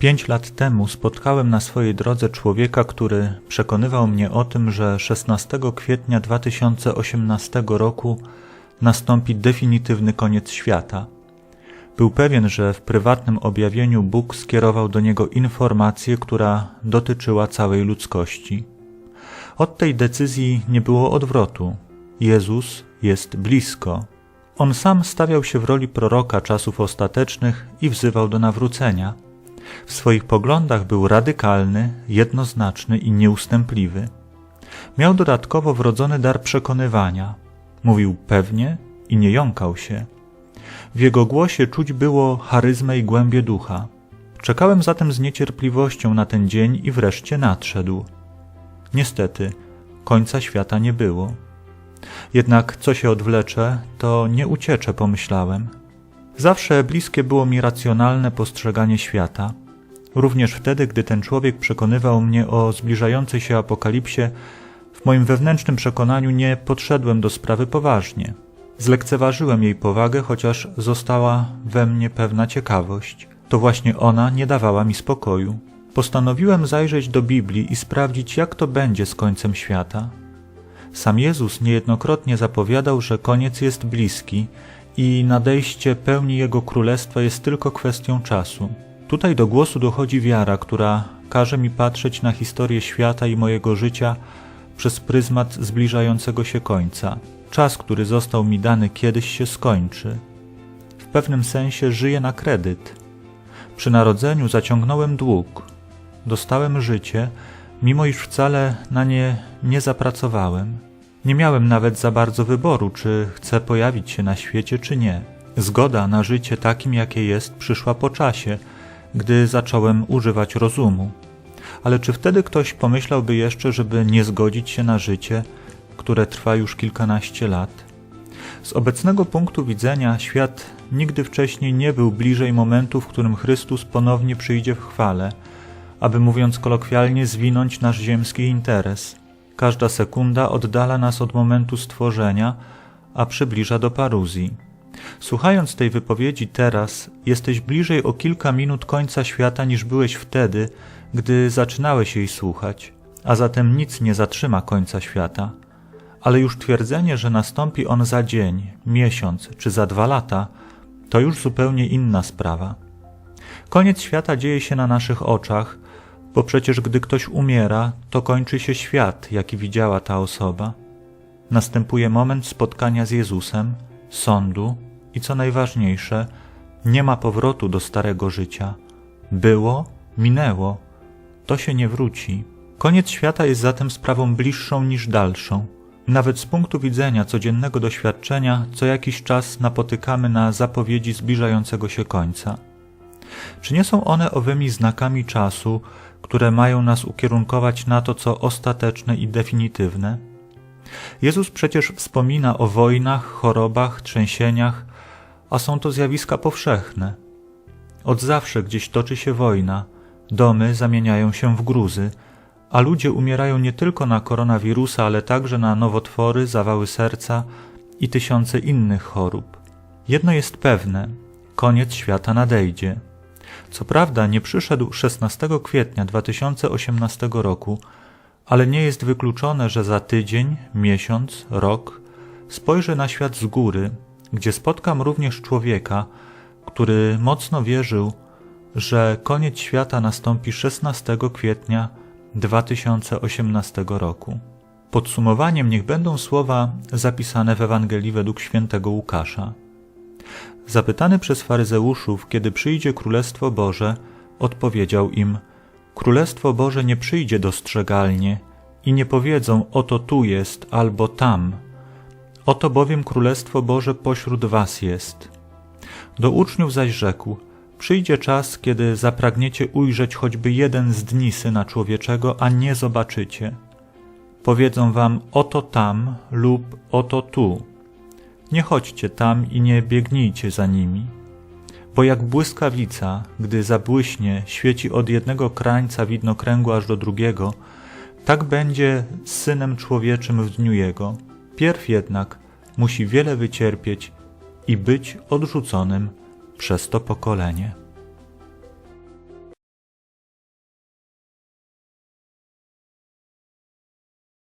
Pięć lat temu spotkałem na swojej drodze człowieka, który przekonywał mnie o tym, że 16 kwietnia 2018 roku nastąpi definitywny koniec świata. Był pewien, że w prywatnym objawieniu Bóg skierował do niego informację, która dotyczyła całej ludzkości. Od tej decyzji nie było odwrotu. Jezus jest blisko. On sam stawiał się w roli proroka czasów ostatecznych i wzywał do nawrócenia. W swoich poglądach był radykalny, jednoznaczny i nieustępliwy. Miał dodatkowo wrodzony dar przekonywania. Mówił pewnie i nie jąkał się. W jego głosie czuć było charyzmę i głębię ducha. Czekałem zatem z niecierpliwością na ten dzień i wreszcie nadszedł. Niestety, końca świata nie było. Jednak co się odwlecze, to nie ucieczę, pomyślałem. Zawsze bliskie było mi racjonalne postrzeganie świata. Również wtedy, gdy ten człowiek przekonywał mnie o zbliżającej się apokalipsie, w moim wewnętrznym przekonaniu nie podszedłem do sprawy poważnie. Zlekceważyłem jej powagę, chociaż została we mnie pewna ciekawość. To właśnie ona nie dawała mi spokoju. Postanowiłem zajrzeć do Biblii i sprawdzić, jak to będzie z końcem świata. Sam Jezus niejednokrotnie zapowiadał, że koniec jest bliski i nadejście pełni Jego Królestwa jest tylko kwestią czasu. Tutaj do głosu dochodzi wiara, która każe mi patrzeć na historię świata i mojego życia przez pryzmat zbliżającego się końca. Czas, który został mi dany kiedyś się skończy. W pewnym sensie żyję na kredyt. Przy narodzeniu zaciągnąłem dług. Dostałem życie, mimo iż wcale na nie nie zapracowałem. Nie miałem nawet za bardzo wyboru, czy chcę pojawić się na świecie, czy nie. Zgoda na życie takim, jakie jest, przyszła po czasie, gdy zacząłem używać rozumu. Ale czy wtedy ktoś pomyślałby jeszcze, żeby nie zgodzić się na życie, które trwa już kilkanaście lat? Z obecnego punktu widzenia świat nigdy wcześniej nie był bliżej momentu, w którym Chrystus ponownie przyjdzie w chwale, aby mówiąc kolokwialnie zwinąć nasz ziemski interes. Każda sekunda oddala nas od momentu stworzenia, a przybliża do paruzji. Słuchając tej wypowiedzi teraz, jesteś bliżej o kilka minut końca świata niż byłeś wtedy, gdy zaczynałeś jej słuchać, a zatem nic nie zatrzyma końca świata. Ale już twierdzenie, że nastąpi on za dzień, miesiąc czy za dwa lata, to już zupełnie inna sprawa. Koniec świata dzieje się na naszych oczach, bo przecież gdy ktoś umiera, to kończy się świat, jaki widziała ta osoba. Następuje moment spotkania z Jezusem, sądu i co najważniejsze, nie ma powrotu do starego życia. Było, minęło, to się nie wróci. Koniec świata jest zatem sprawą bliższą niż dalszą. Nawet z punktu widzenia codziennego doświadczenia, co jakiś czas napotykamy na zapowiedzi zbliżającego się końca. Czy nie są one owymi znakami czasu, które mają nas ukierunkować na to, co ostateczne i definitywne? Jezus przecież wspomina o wojnach, chorobach, trzęsieniach, a są to zjawiska powszechne. Od zawsze gdzieś toczy się wojna, domy zamieniają się w gruzy, a ludzie umierają nie tylko na koronawirusa, ale także na nowotwory, zawały serca i tysiące innych chorób. Jedno jest pewne: koniec świata nadejdzie. Co prawda nie przyszedł 16 kwietnia 2018 roku, ale nie jest wykluczone, że za tydzień, miesiąc, rok spojrzę na świat z góry, gdzie spotkam również człowieka, który mocno wierzył, że koniec świata nastąpi 16 kwietnia 2018 roku. Podsumowaniem niech będą słowa zapisane w Ewangelii według świętego Łukasza. Zapytany przez faryzeuszów, kiedy przyjdzie Królestwo Boże, odpowiedział im: Królestwo Boże nie przyjdzie dostrzegalnie i nie powiedzą: Oto tu jest albo tam. Oto bowiem Królestwo Boże pośród was jest. Do uczniów zaś rzekł: Przyjdzie czas, kiedy zapragniecie ujrzeć choćby jeden z dni syna człowieczego, a nie zobaczycie. Powiedzą wam: Oto tam lub oto tu nie chodźcie tam i nie biegnijcie za nimi. Bo jak błyskawica, gdy zabłyśnie, świeci od jednego krańca widnokręgu aż do drugiego, tak będzie z Synem Człowieczym w dniu Jego. Pierw jednak musi wiele wycierpieć i być odrzuconym przez to pokolenie.